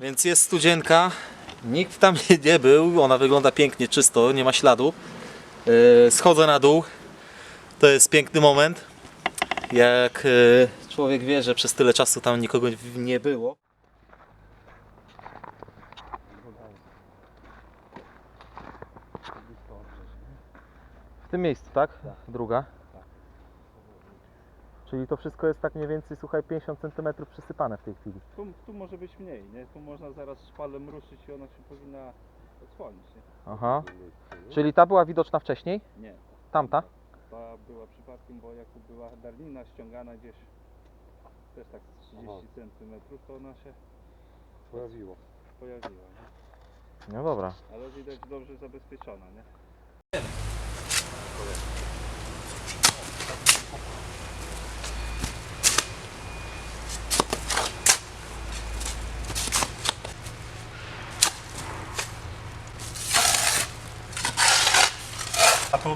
Więc jest studzienka. Nikt tam nie był. Ona wygląda pięknie, czysto, nie ma śladu. Yy, Schodzę na dół. To jest piękny moment. Jak yy, człowiek wie, że przez tyle czasu tam nikogo nie było. W tym miejscu, tak? Druga. Czyli to wszystko jest tak mniej więcej, słuchaj, 50 cm przysypane w tej chwili. Tu, tu może być mniej, nie? Tu można zaraz szpalem ruszyć i ona się powinna odsłonić, nie? Aha. Czyli ta była widoczna wcześniej? Nie. Tamta? Ta była przypadkiem, bo jak tu była darnina ściągana gdzieś też tak z 30 cm, to ona się Pojawiło. pojawiła, nie? No dobra. Ale widać dobrze zabezpieczona, nie?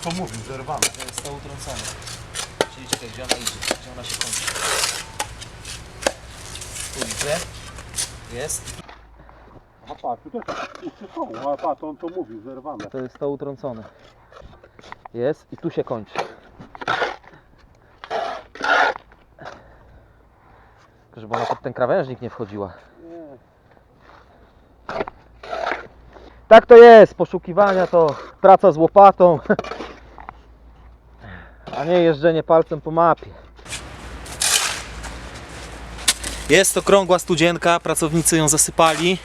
Co mówił, zerwane. To jest to utrącone. Czyli czekaj, gdzie ona idzie? Gdzie ona się kończy? Tu idzie. Jest. A patrz, tu też tak są, a patrz, on to mówił, zerwane. To jest to utrącone. Jest i tu się kończy. Żeby ona pod ten krawężnik nie wchodziła. Nie. Tak to jest, poszukiwania to praca z łopatą, a nie jeżdżenie palcem po mapie. Jest to krągła studzienka, pracownicy ją zasypali.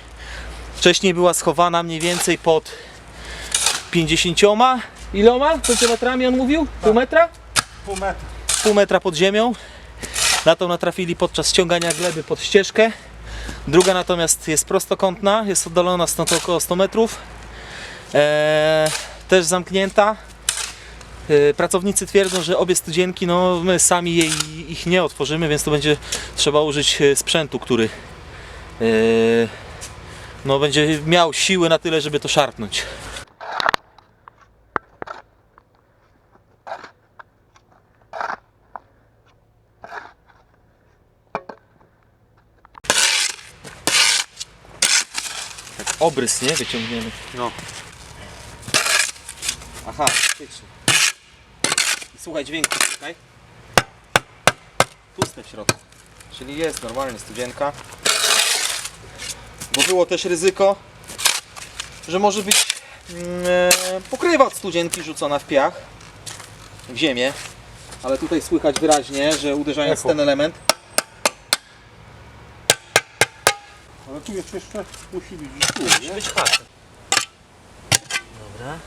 Wcześniej była schowana mniej więcej pod 50 iloma centymetrami on mówił? Pół metra? Pół metra. pół metra pod ziemią. Na tą natrafili podczas ściągania gleby pod ścieżkę. Druga natomiast jest prostokątna, jest oddalona stąd około 100 metrów. Eee, też zamknięta. Eee, pracownicy twierdzą, że obie studzienki, no my sami jej, ich nie otworzymy, więc to będzie trzeba użyć e, sprzętu, który eee, no, będzie miał siły na tyle, żeby to szarpnąć. Obrys, nie? Wyciągniemy. No. Aha, faktycznie. Słuchaj dźwięku, czekaj. Puste w środku. Czyli jest normalnie studzienka. Bo było też ryzyko, że może być mm, e, pokrywa od studzienki rzucona w piach, w ziemię. Ale tutaj słychać wyraźnie, że uderzając w ten element, tu jest jeszcze, musi być tu, musi nie? być. Dobra.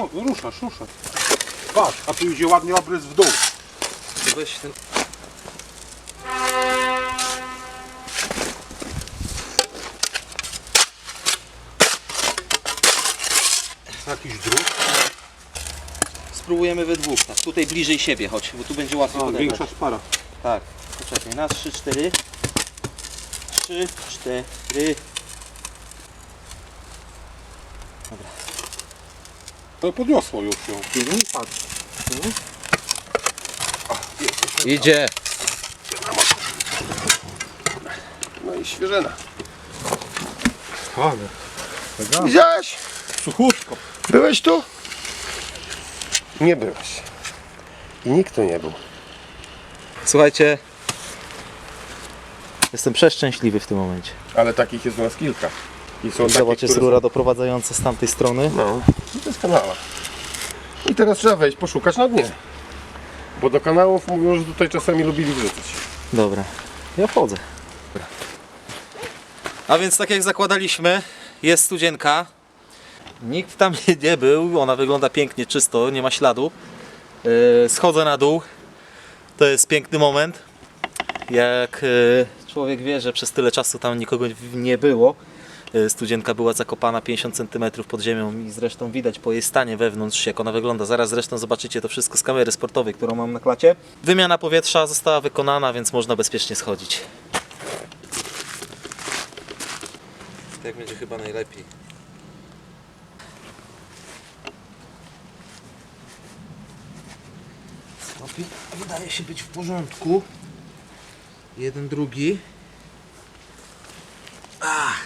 O, ruszasz, ruszasz. Patrz, a tu idzie ładnie obrys w dół. Weź ten... Jakiś drut. Spróbujemy we dwóch, tak. Tutaj bliżej siebie chodź, bo tu będzie łatwiej A, większa szpara. Tak, poczekaj, na 3, 4. 3, 4. To podniosło już ją. Patrz. Idzie. No i świeżyna. Ale. Widziałeś? Suchutko. Byłeś tu? Nie byłeś. I nikt tu nie był. Słuchajcie, jestem przeszczęśliwy w tym momencie. Ale takich jest u nas kilka. I są takie, Zobacz, jest które rura doprowadzająca z tamtej strony. są... No, i to jest kanała. I teraz trzeba wejść, poszukać na dnie. Bo do kanałów mówią, że tutaj czasami lubili wrzucać. Dobra, ja wchodzę. A więc tak jak zakładaliśmy, jest studzienka. Nikt tam nie był, ona wygląda pięknie, czysto, nie ma śladu. Yy, Schodzę na dół. To jest piękny moment. Jak yy, człowiek wie, że przez tyle czasu tam nikogo nie było. Yy, Studzienka była zakopana 50 cm pod ziemią i zresztą widać po jej stanie wewnątrz, jak ona wygląda. Zaraz zresztą zobaczycie to wszystko z kamery sportowej, którą mam na klacie. Wymiana powietrza została wykonana, więc można bezpiecznie schodzić. Tak będzie chyba najlepiej. Wi- wydaje się być w porządku. Jeden, drugi. Ach.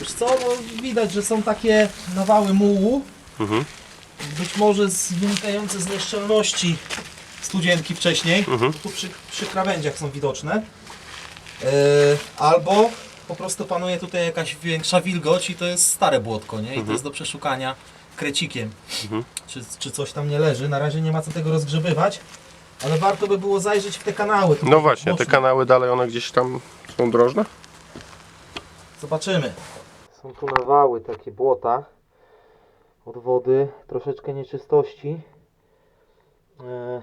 Wiesz co, no widać, że są takie nawały mułu. Mhm. Być może wynikające z nieszczelności studzienki wcześniej. Mhm. Tu przy, przy krawędziach są widoczne. Yy, albo po prostu panuje tutaj jakaś większa wilgoć i to jest stare błotko, nie? I to jest do przeszukania krecikiem. Mhm. Czy, czy coś tam nie leży. Na razie nie ma co tego rozgrzebywać. Ale warto by było zajrzeć w te kanały. No właśnie, te mocno. kanały dalej, one gdzieś tam są drożne? Zobaczymy. Są tu nawały takie błota od wody, troszeczkę nieczystości. E,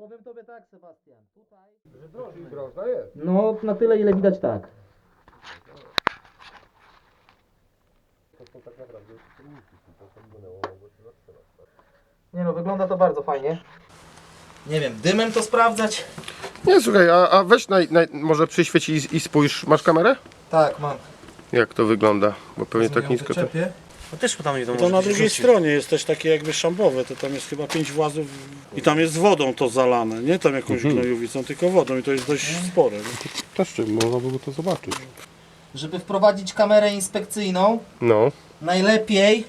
Powiem tobie tak, Sebastian. Tutaj. Drożna jest. No, na tyle ile widać tak. Nie no, wygląda to bardzo fajnie. Nie wiem, dymem to sprawdzać? Nie, słuchaj, a, a weź naj, naj, może przyświeć i, i spójrz. Masz kamerę? Tak, mam. Jak to wygląda? Bo pewnie tak nisko to... Wyczepię. No też tam nie To na drugiej stronie jest też takie jakby szambowe, to tam jest chyba pięć włazów i tam jest wodą to zalane, nie tam jakąś gnojowicą, tylko wodą i to jest dość spore. nie? Też czym, można było to zobaczyć. Żeby wprowadzić kamerę inspekcyjną, No, najlepiej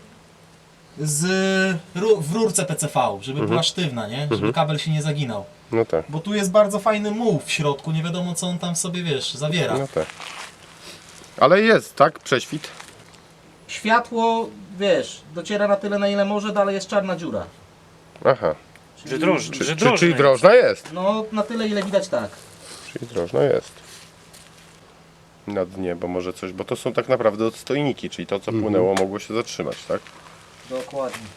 z ru- w rurce PCV, żeby była sztywna, nie? Żeby kabel się nie zaginał. no tak, Bo tu jest bardzo fajny muł w środku, nie wiadomo co on tam sobie, wiesz, zawiera. no tak. Ale jest, tak? Prześwit? Światło, wiesz, dociera na tyle na ile może, dalej jest czarna dziura. Aha. Czy, że czy, drożne czyli jest. drożna jest? No, na tyle ile widać tak. Czyli drożna jest. Na dnie, bo może coś, bo to są tak naprawdę odstojniki, czyli to co płynęło mogło się zatrzymać, tak? Dokładnie.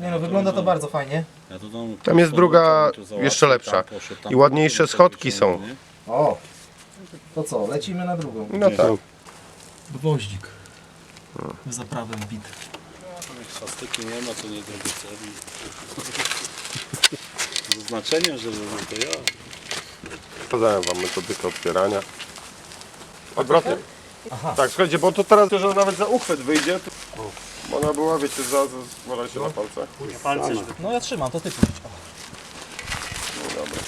Nie no, wygląda to bardzo fajnie. Ja to tam, Tam jest druga jeszcze lepsza. I ładniejsze schodki są. O! To co, lecimy na drugą. No tak. Gwoździk. W zaprawę wbity. Swastyki nie ma, to nie zrobię celi. Z oznaczeniem, że to ja. Pokazałem wam metodykę otwierania. Odwrotnie. Aha. Tak, słuchajcie, bo to teraz, że nawet za uchwyt wyjdzie, to bo ona była, wiecie, za, za, się na palce. Palce, żeby No ja trzymam, to ty puść. No dobra.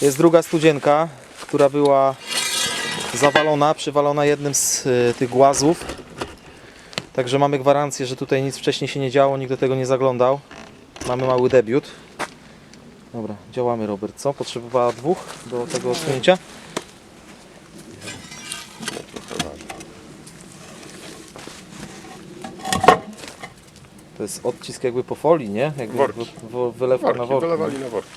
Jest druga studzienka, która była zawalona, przywalona jednym z y, tych głazów. Także mamy gwarancję, że tutaj nic wcześniej się nie działo, nikt do tego nie zaglądał. Mamy mały debiut. Dobra, działamy Robert, co? Potrzebowała dwóch do tego odsunięcia? To jest odcisk jakby po folii, nie? Jakby Worki. wy- wy- wylewka na Worki, wylewali na worki.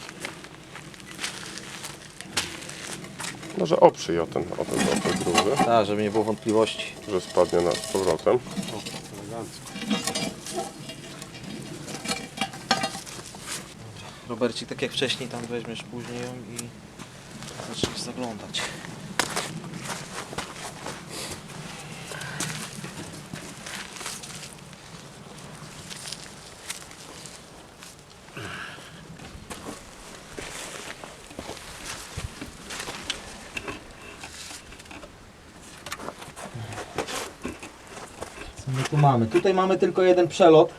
Może oprzyj o ten, o ten, o ten Tak, żeby nie było wątpliwości. że spadnie na, z powrotem. Robercik, tak jak wcześniej, tam weźmiesz później ją i zaczniesz zaglądać. Co my tu mamy? Tutaj mamy tylko jeden przelot.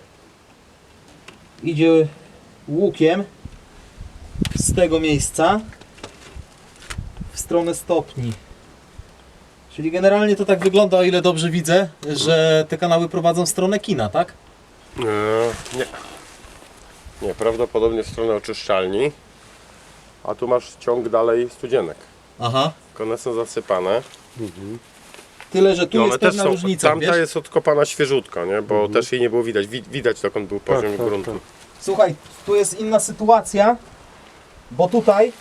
Idzie łukiem z tego miejsca w stronę stopni. Czyli generalnie to tak wygląda, o ile dobrze widzę, że te kanały prowadzą w stronę kina, tak? Eee, nie. Nie, prawdopodobnie w stronę oczyszczalni. A tu masz ciąg dalej studzienek. Aha. Tylko one są zasypane. Tyle, że tu one jest też pewna są, różnica, tamta wiesz? jest odkopana świeżutko, nie? Bo też jej nie było widać. Wi- Widać dokąd był poziom gruntu. Słuchaj, tu jest inna sytuacja, bo tutaj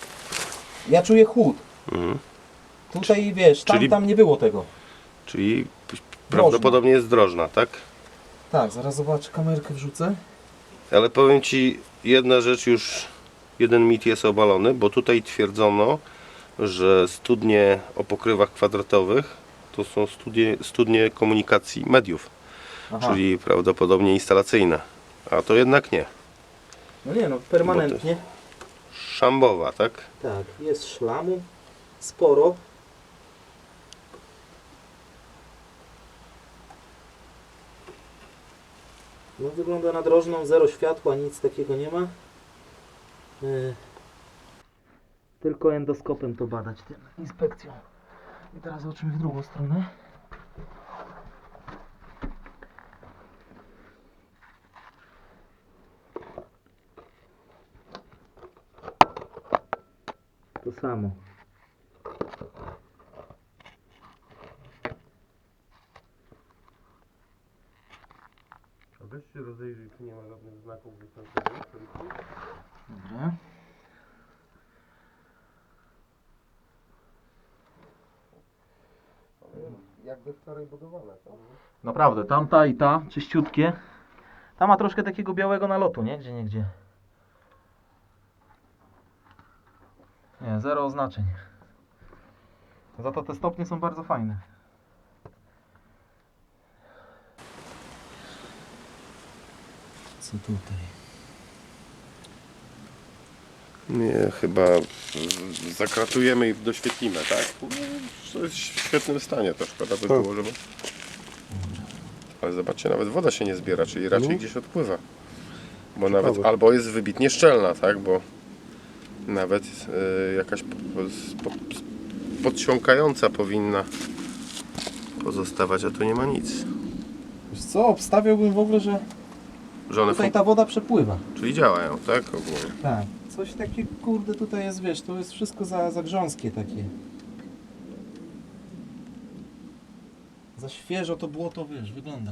Ja czuję chłód. Mhm. Tutaj wiesz, tam, Czyli- tam nie było tego. Czyli prawdopodobnie jest drożna, tak? Tak, zaraz zobaczę, kamerkę wrzucę. Ale powiem Ci, jedna rzecz już, jeden mit jest obalony, bo tutaj twierdzono, że studnie o pokrywach kwadratowych to są studnie, studnie komunikacji mediów, Aha. czyli prawdopodobnie instalacyjne. A to jednak nie. No nie no, permanentnie. Szambowa, tak? Tak, jest szlamu sporo. No wygląda na drożną, zero światła, nic takiego nie ma. Yy. Tylko endoskopem to badać, tym inspekcją. I teraz zobaczymy w drugą stronę. To samo. A weź się rozejrzyj, czy nie ma żadnych znaków występujących. Dobra. Jakby wczoraj budowane. Naprawdę, tamta i ta, czyściutkie. Ta ma troszkę takiego białego nalotu, nie? Gdzie, nie gdzie. Nie, zero oznaczeń. Za to te stopnie są bardzo fajne. Co tutaj? Nie, chyba zakratujemy i doświetlimy, tak? No, To jest w świetnym stanie, to szkoda by było, żeby... Ale zobaczcie, nawet woda się nie zbiera, czyli raczej gdzieś odpływa. Bo nawet, albo jest wybitnie szczelna, tak? Bo nawet y, jakaś po, po, po, podsiąkająca powinna pozostawać, a tu nie ma nic. Wiesz co, obstawiałbym w ogóle, że Że one tutaj fun- ta woda przepływa. czyli działają, tak? Ogólnie. Tak. Coś takie, kurde, tutaj jest, wiesz, to jest wszystko za, za grząskie takie. Za świeżo to błoto, wiesz, wygląda.